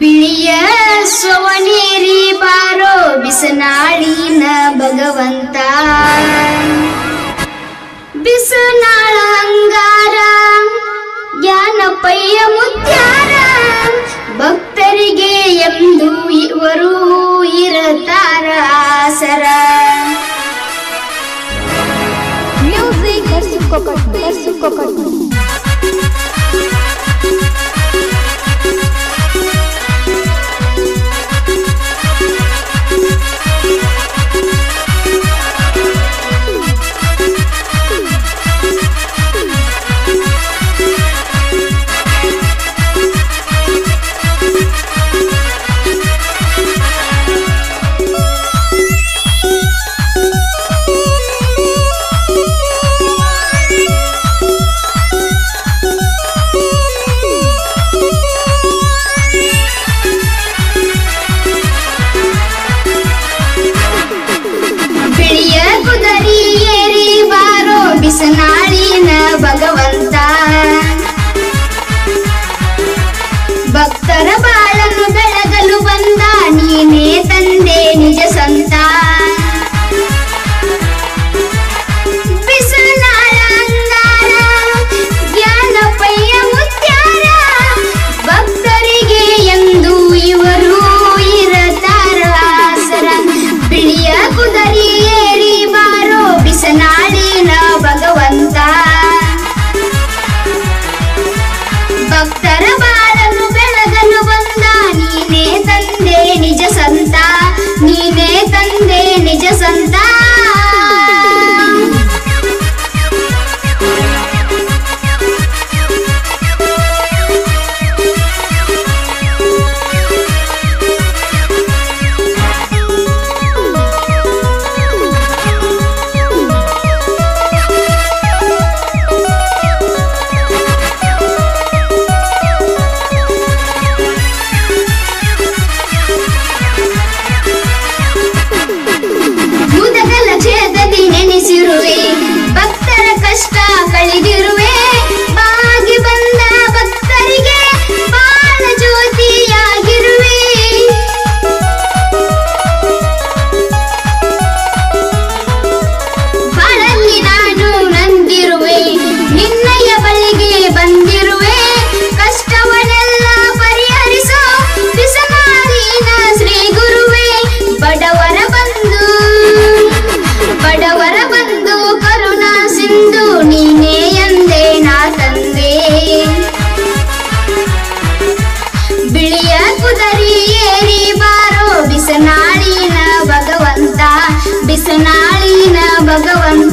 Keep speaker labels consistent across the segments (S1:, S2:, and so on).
S1: ಬಿಳಿಯ ಸವನೇರಿ ಬಾರೋ ಬಿಸನಾಳಿನ ಭಗವಂತ. ಬಿಸನಾಳ ಅಂಗಾರ, ಜ್ಞಾನ ಪೈಯ ಮುತ್ಯಾರ, ಭಕ್ತರಿಗೆ ಎಂದು ಇವರು ಇರತಾರ ಆಸರ. ಮ್ಯೂಸಿಕ್ ಕೊಕ್ಕಟ್ಟು ಬೆಳಬಾರನು ಬೆಳಗಲು ಬಂದ ನೀನೇ ತಂದೆ ನಿಜ ಸಂತ ನೀನೇ ತಂದೆ ನಿಜ ಸಂತ The 字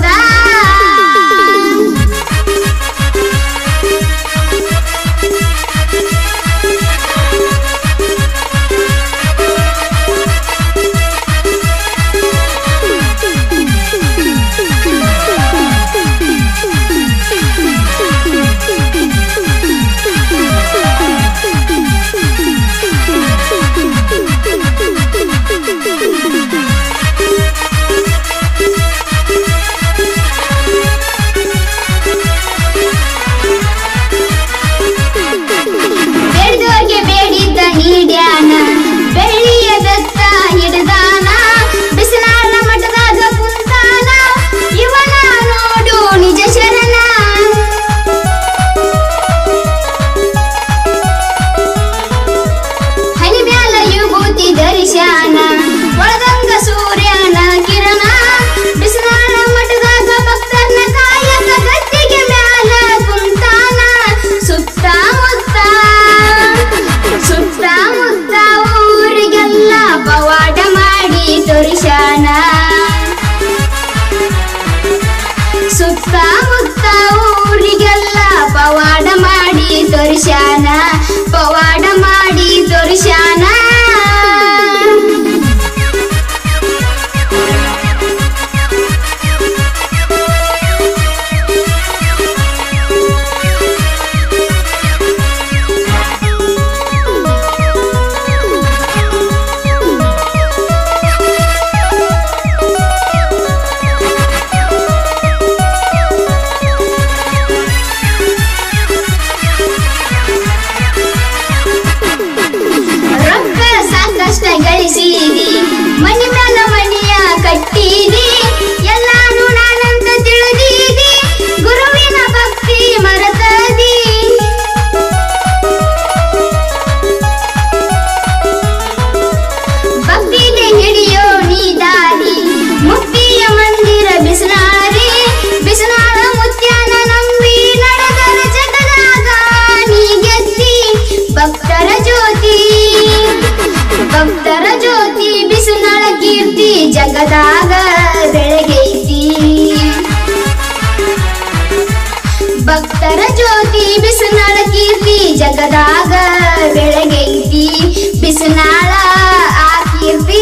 S1: ಭಕ್ತರ ಜ್ಯೋತಿ ಬಿಸಿನಾಳ ಕೀರ್ತಿ ಜಗದಾಗ ಬೆಳಗೈತಿ ಬಿಸಿನಾಳ ಆ ಕೀರ್ತಿ.